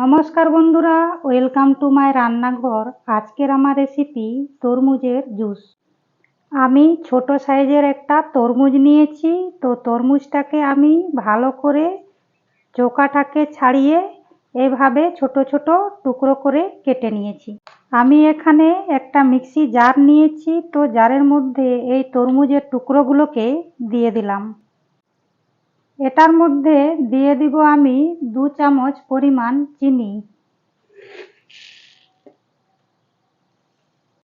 নমস্কার বন্ধুরা, welcome to my রান্নাঘর। আজকের আমার রেসিপি তরমুজের জুস। আমি ছোট সাইজের একটা তরমুজ নিয়েছি, তো তরমুজটাকে আমি ভালো করে চোকাটাকে ছাড়িয়ে এভাবে ছোট ছোট টুকরো করে কেটে নিয়েছি। আমি এখানে একটা মিক্সি জার নিয়েছি, তো জারের মধ্যে এই তরমুজের টুকরোগুলোকে দিয়ে দিলাম। এটার মধ্যে দিয়ে দিব আমি দু চামচ পরিমাণ চিনি।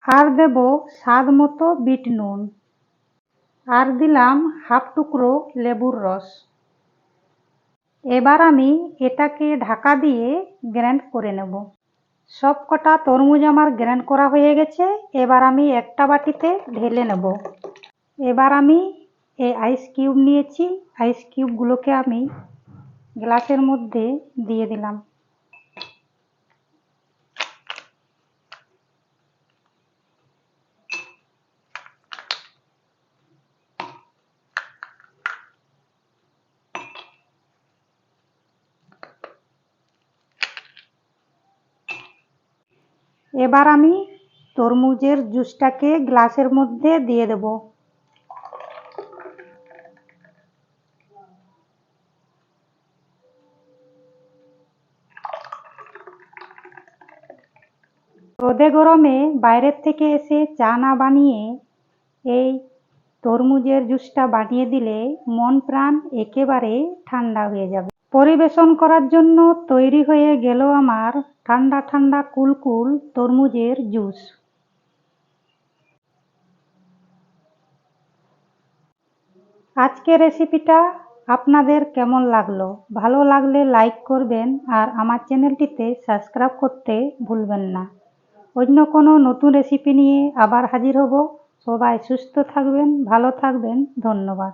আর দেব স্বাদ মতো বিট নুন। আর দিলাম হাফ টুকরো লেবুর রস। এবার আমি এটাকে ঢাকা দিয়ে গ্র্যান্ড করে নেব। সব কটা তরমুজ আমার গ্র্যান্ড করা হয়ে গেছে। এবার আমি একটা বাটিতে ঢেলে নেব। এবার আমি এই আইস কিউব নিয়েছি। আইস কিউবগুলোকে আমি গ্লাসের মধ্যে দিয়ে দিলাম। এবার আমি তরমুজের জুসটাকে গ্লাসের মধ্যে দিয়ে দেব। রোদে গরমে বাইরের থেকে এসে চা না বানিয়ে এই তরমুজের জুসটা বানিয়ে দিলে মন প্রাণ একেবারে ঠান্ডা হয়ে যাবে। পরিবেশন করার জন্য তৈরি হয়ে গেল আমার ঠান্ডা ঠান্ডা কুলকুল তরমুজের জুস। আজকের রেসিপিটা আপনাদের কেমন লাগল? ভালো লাগলে লাইক করবেন আর আমার চ্যানেলটিতে সাবস্ক্রাইব করতে ভুলবেন না। অন্য কোনো নতুন রেসিপি নিয়ে আবার হাজির হব। সবাই সুস্থ থাকবেন ভালো থাকবেন। ধন্যবাদ।